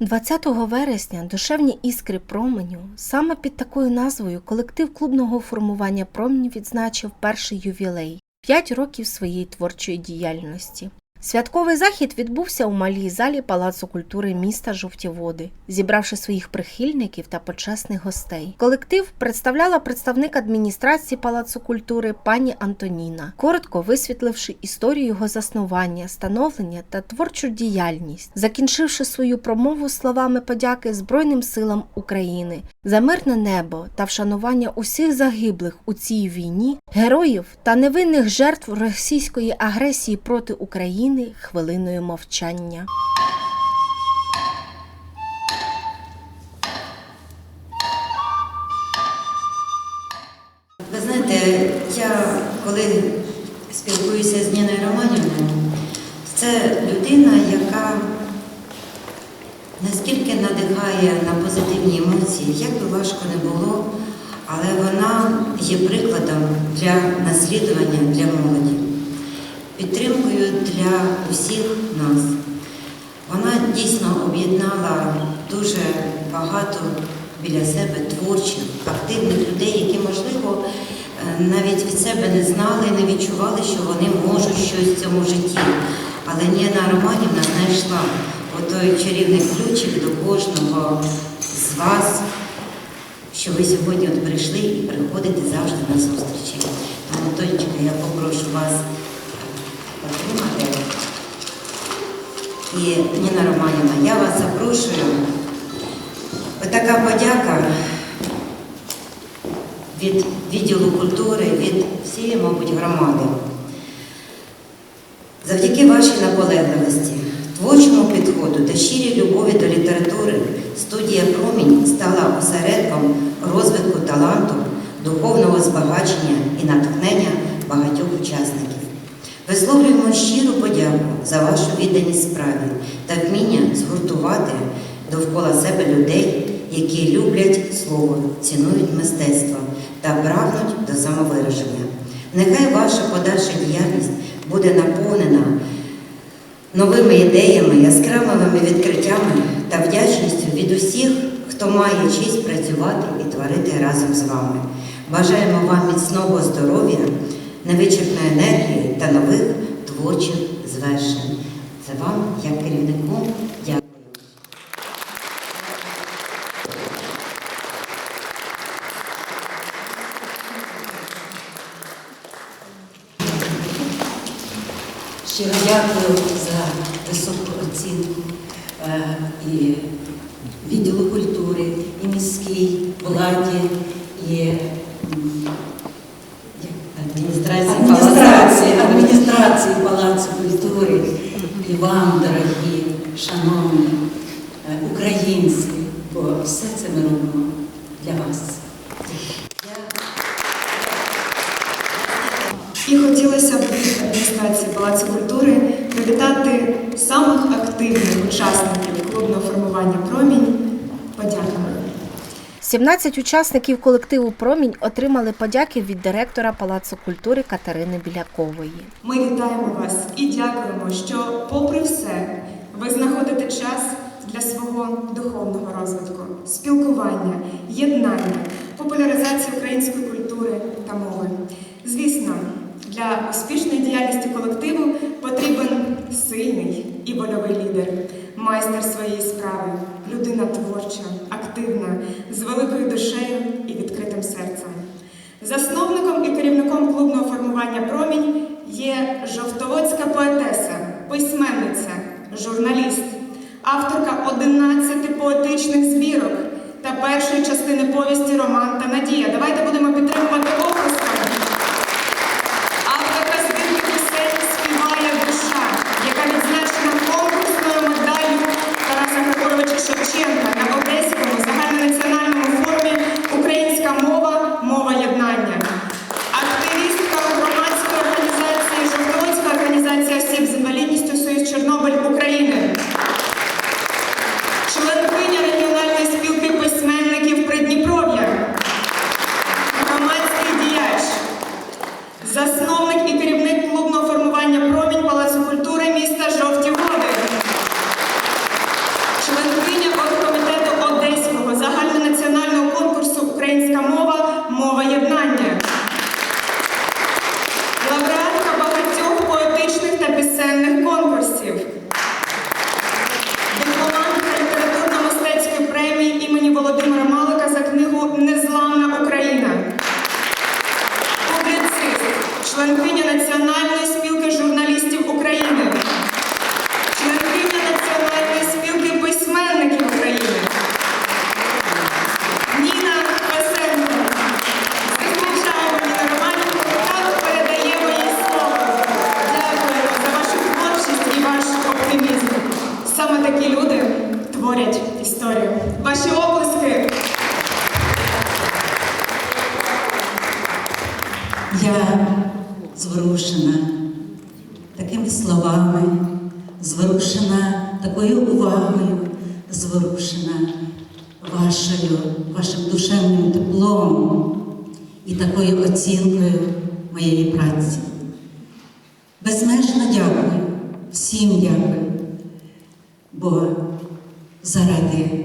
20 вересня душевні іскри променю саме під такою назвою колектив клубного формування промінь відзначив перший ювілей 5 років своєї творчої діяльності. Святковий захід відбувся у малій залі Палацу культури міста Жовті Води, зібравши своїх прихильників та почесних гостей. Колектив представляла представник адміністрації Палацу культури пані Антоніна, коротко висвітливши історію його заснування, становлення та творчу діяльність, закінчивши свою промову словами подяки Збройним силам України за мирне небо та вшанування усіх загиблих у цій війні, героїв та невинних жертв російської агресії проти України хвилиною мовчання. Ви знаєте, я коли спілкуюся з Ніною Романівною, це людина, яка настільки надихає на позитивні емоції, як би важко не було, але вона є прикладом для наслідування для молоді, підтримкою для усіх нас. Вона дійсно об'єднала дуже багато біля себе творчих, активних людей, які, можливо, е, навіть від себе не знали, не відчували, що вони можуть щось в цьому житті. Але Ніна Романівна знайшла отой чарівний ключик до кожного з вас, що ви сьогодні от прийшли і приходите завжди на зустрічі. Тому, Тонечка, я попрошу вас І Ніна Романівна, я вас запрошую. Така подяка від відділу культури, від всієї, мабуть, громади. Завдяки вашій наполегливості, творчому підходу та щирій любові до літератури студія Промінь стала осередком розвитку таланту, духовного збагачення і натхнення багатьох учасників. Висловлюємо щиру подяку за вашу відданість справі та вміння згуртувати довкола себе людей, які люблять слово, цінують мистецтво та прагнуть до самовираження. Нехай ваша подальша діяльність буде наповнена новими ідеями, яскравими відкриттями та вдячністю від усіх, хто має честь працювати і творити разом з вами. Бажаємо вам міцного здоров'я, невичерпної енергії та нових творчих звершень. Це вам, як керівнику, дякую. Щиро дякую за високу оцінку е, і відділу культури, і міській владі, і м, як, Адміністрації адміністрації, адміністрації Палацу культури і вам, дорогі, шановні е, українці, бо все це ми робимо для вас. І хотілося б від адміністрації Палацу культури привітати самих активних учасників клубного формування промінь подяками. 17 учасників колективу Промінь отримали подяки від директора Палацу культури Катерини Білякової. Ми вітаємо вас і дякуємо, що, попри все, ви знаходите час для свого духовного розвитку, спілкування, єднання, популяризації української культури та мови. Звісно, для успішної діяльності колективу потрібен сильний і вольовий лідер, майстер своєї справи, людина творча, активна, з великою душею і відкритим серцем. Засновником і керівником клубного формування Промінь є жовтоводська поетеса, письменниця, журналіст, авторка 11 поетичних збірок та першої частини повісті Роман та Надія. Давайте будемо підтримувати історію. Ваші оплески! Я зворушена такими словами, зворушена такою увагою, зворушена вашою, вашим душевним теплом і такою оцінкою моєї праці. Безмежно дякую, всім дякую, бо заради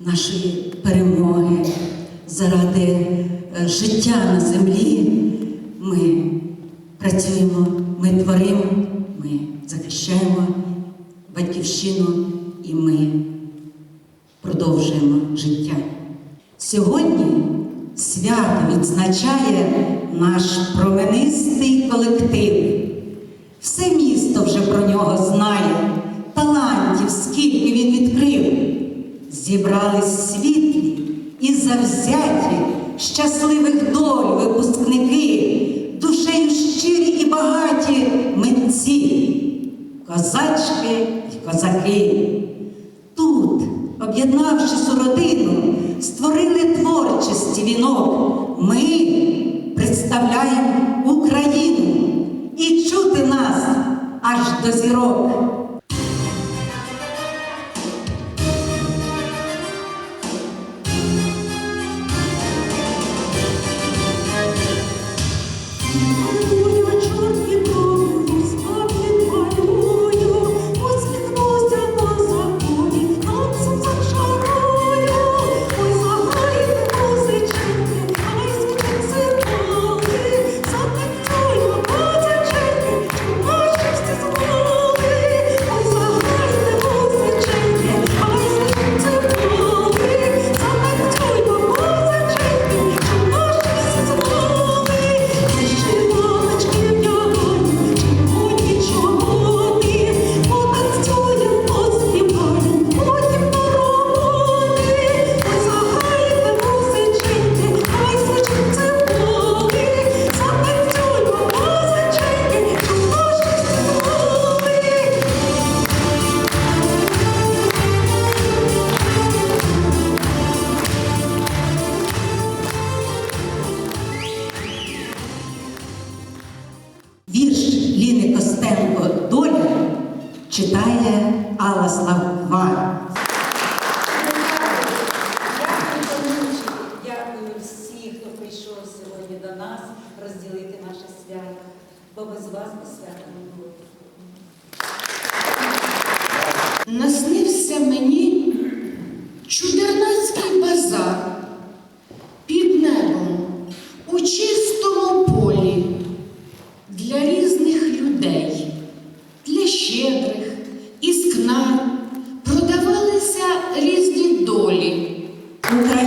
нашої перемоги, заради е, життя на землі ми працюємо, ми творимо, ми захищаємо батьківщину і ми продовжуємо життя. Сьогодні свято відзначає наш променистий колектив. Все місто вже про нього знає, талантів, скільки він відкрив. Зібрались світлі і завзяті, щасливих доль випускники, душею щирі і багаті митці, козачки й козаки. Тут, об'єднавшись у родину, створили творчості вінок. Ми представляємо Україну і чути нас аж до зірок.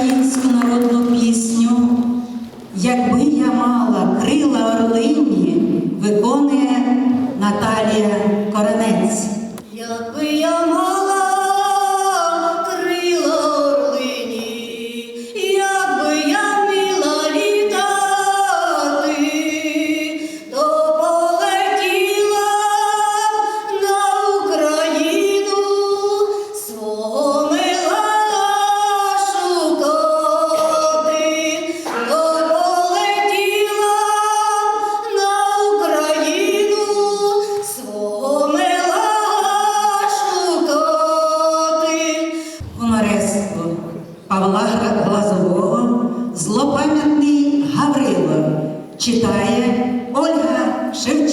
Українську народну пісню Якби я мала крила орлині, виконує Наталія Коренець. Ольга Шевчук.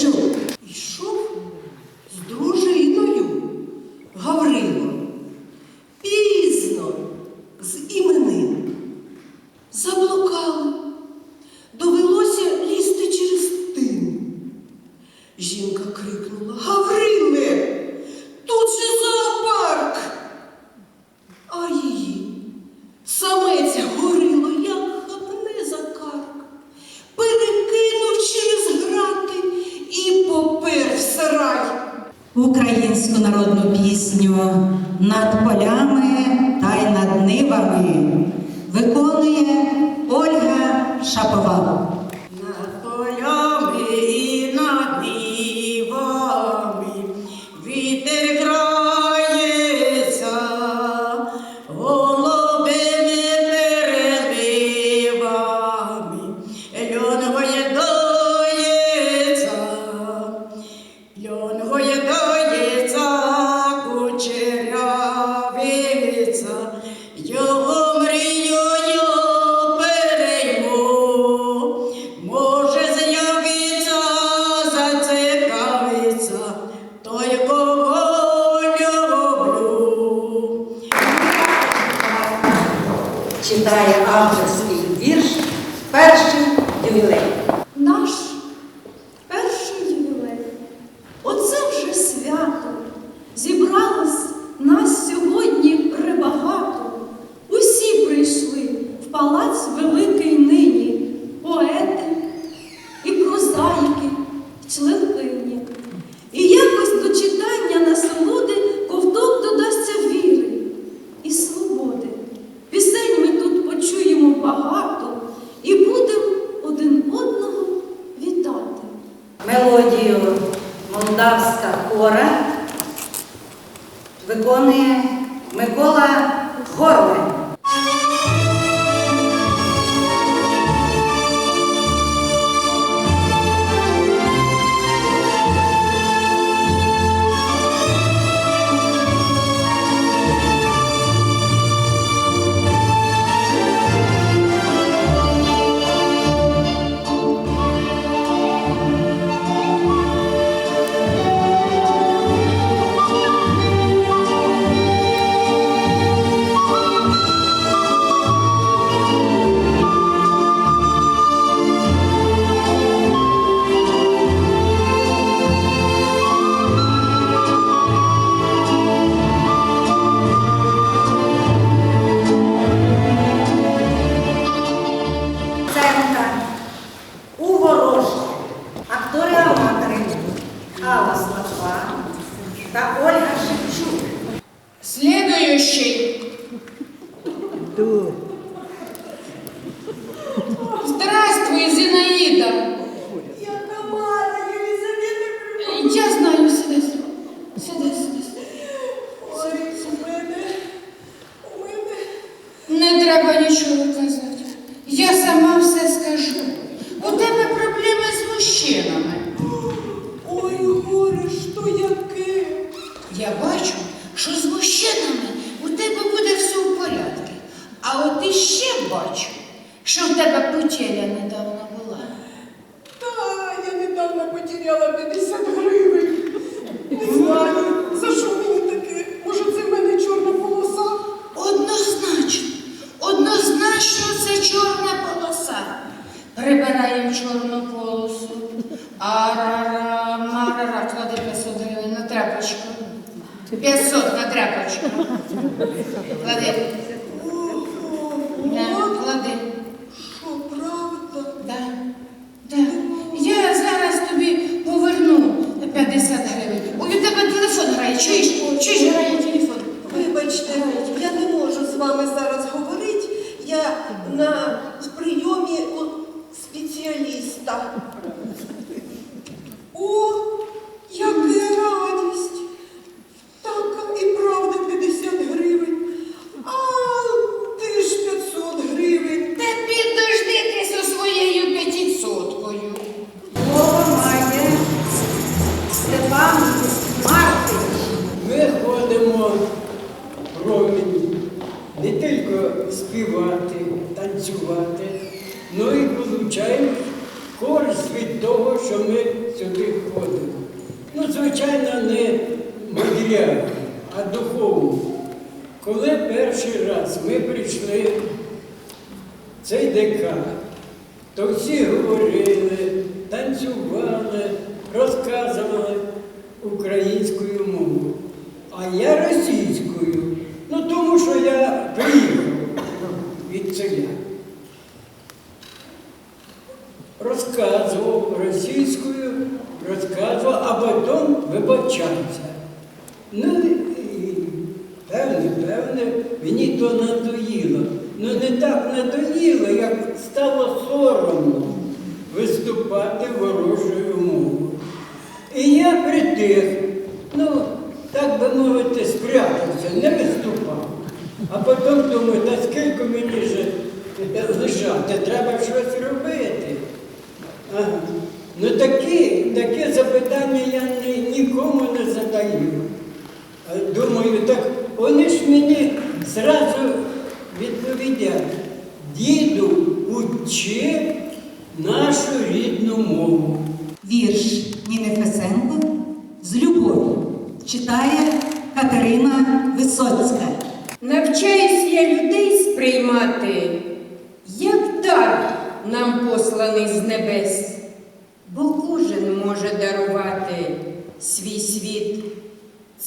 Vale. працювати, ну і получаємо користь від того, що ми сюди ходимо. Ну, звичайно, не матеріально, а духовно. Коли перший раз ми прийшли в цей декан, то всі говорили, танцювали, розказували українською мовою, а я російською, ну тому що я приїхав від цього. розказував російською, розказував, а потім вибачався. Ну і певне, певне, мені то надоїло. Ну не так надоїло, як стало соромно виступати ворожою мовою. І я притих.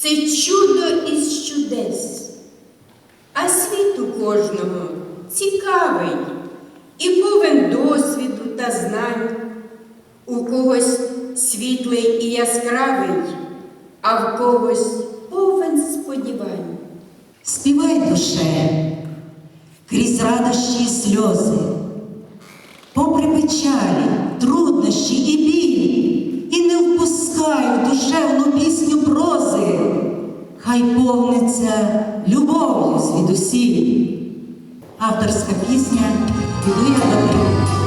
це чудо із чудес, а світ у кожного цікавий і повен досвіду та знань. У когось світлий і яскравий, а в когось повен сподівань. Співай душе крізь радощі і сльози, попри печалі, труднощі і співаю душевну пісню прози, хай повниться любов'ю звідусіль. Авторська пісня піду я до тебе.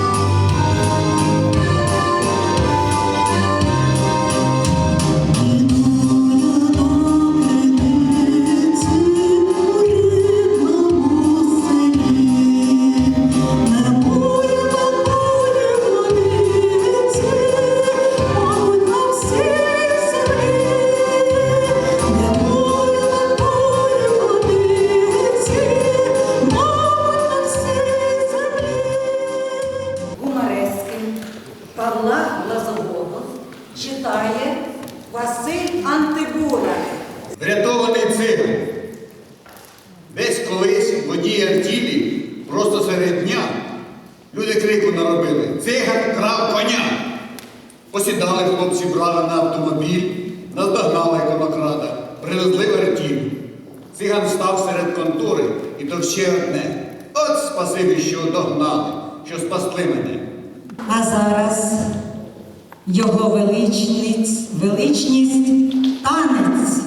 зараз його величність, величність танець.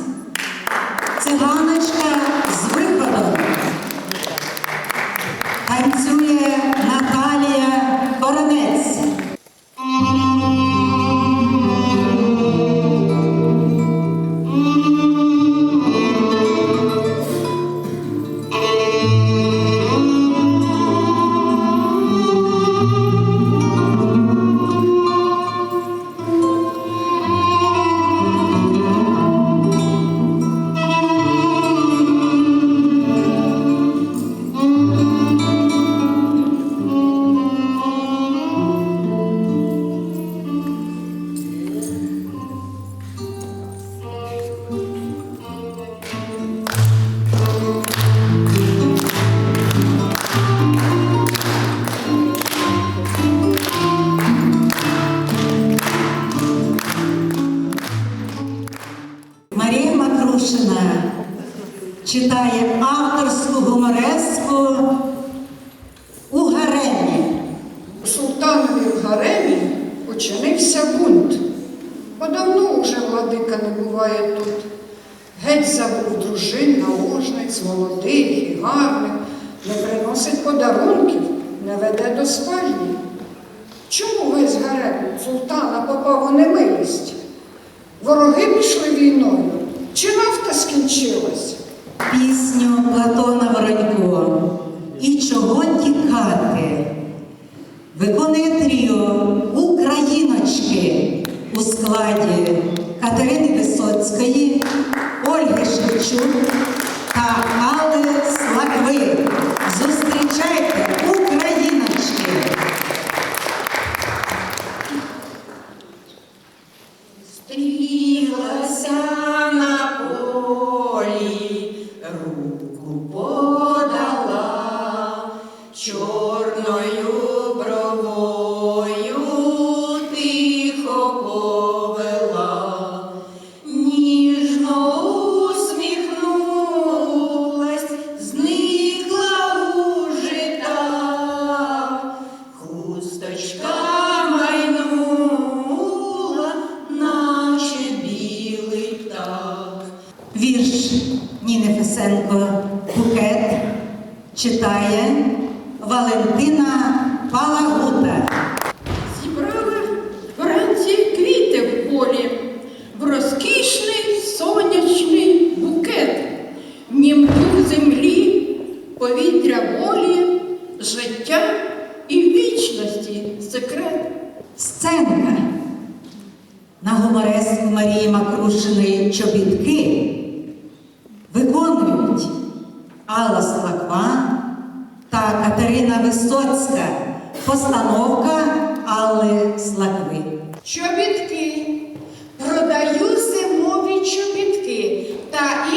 пісню Платона Воронько і чого тікати, виконує тріо Україночки у складі Катерини Висоцької, Ольги Шевчук та Алли Славі.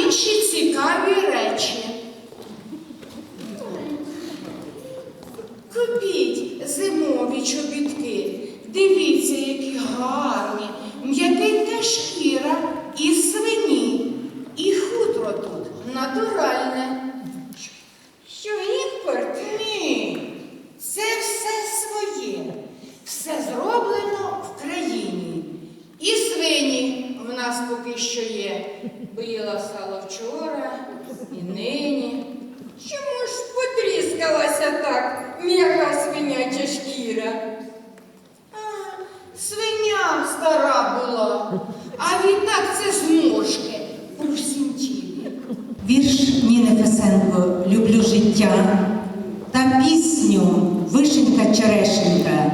Інші цікаві речі. Купіть зимові чобітки. Дивіться, які гарні, м'якенька шкіра і свині. І хутро тут натуральне. Що імпорт? Ні. Це все своє. Все зроблено в країні. І свині в нас поки що є. Била сало вчора і нині. Чому ж потріскалася так м'яка свиняча шкіра? А, свиня стара була, а відтак це зморшки у всім тілі. Вірш Ніни Фесенко Люблю життя та пісню Вишенька Черешенька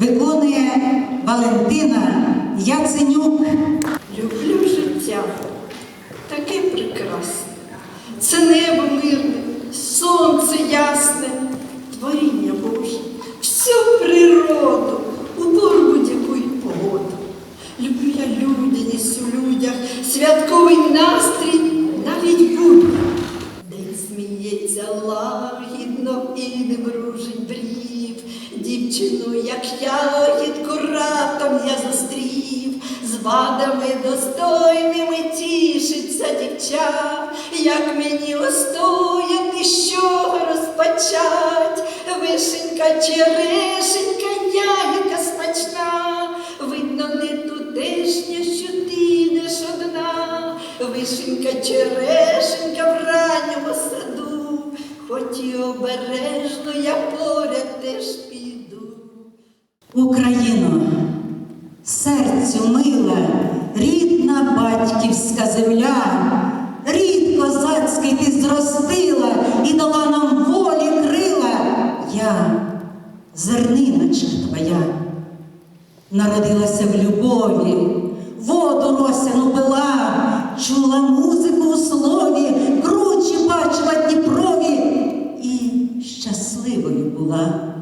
виконує Валентина Яценюк. Люблю життя, таке прекрасне. Це небо мирне, сонце ясне, розпочать, вишенька, черешенька, ягідка смачна, видно, не тутешня, що ти йдеш одна, вишенька, черешенька в ранньому саду, хоч і обережно я поряд теж піду. Україно, серцю мила, рідна батьківська земля, рід козацький ти зростила і дала нам крила. Я, зерниночка твоя, народилася в любові, воду росяну пила, чула музику у слові, кручі бачила Дніпрові і щасливою була.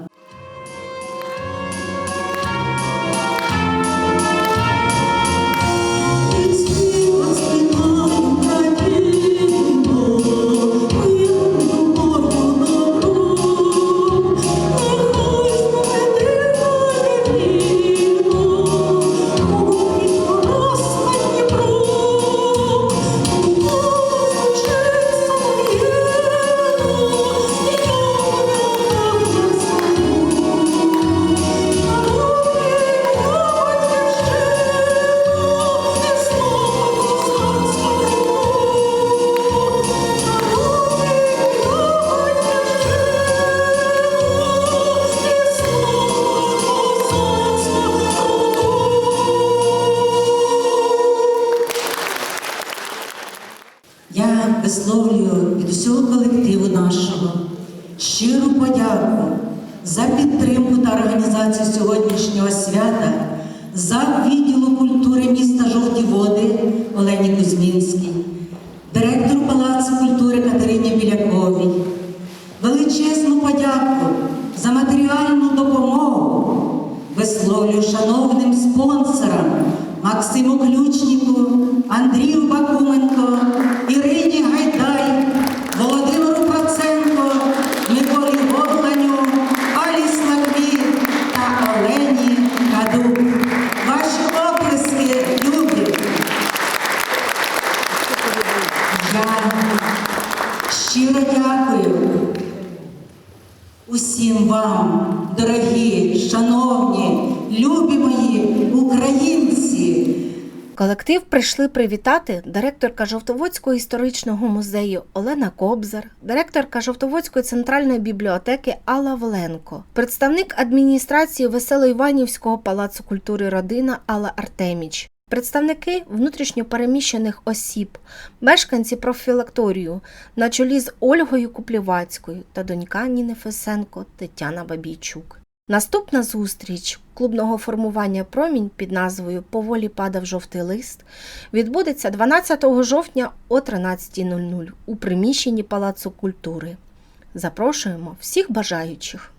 Висловлюю від усього колективу нашого щиру подяку за підтримку та організацію сьогоднішнього свята, за відділу культури міста Жовті Води Олені Кузьмінській, директору Палацу культури Катерині Біляковій, величезну подяку за матеріальну допомогу висловлюю шановним спонсорам Максиму Ключніку, Андрію Бакуменко, щиро дякую усім вам, дорогі, шановні, любі мої українці. Колектив прийшли привітати директорка Жовтоводського історичного музею Олена Кобзар, директорка Жовтоводської центральної бібліотеки Алла Воленко, представник адміністрації Веселоіванівського палацу культури родина Алла Артеміч, представники внутрішньопереміщених осіб, мешканці профілакторію на чолі з Ольгою Куплівацькою та донька Ніни Фесенко Тетяна Бабійчук. Наступна зустріч клубного формування Промінь під назвою Поволі падав жовтий лист відбудеться 12 жовтня о 13.00 у приміщенні Палацу культури. Запрошуємо всіх бажаючих.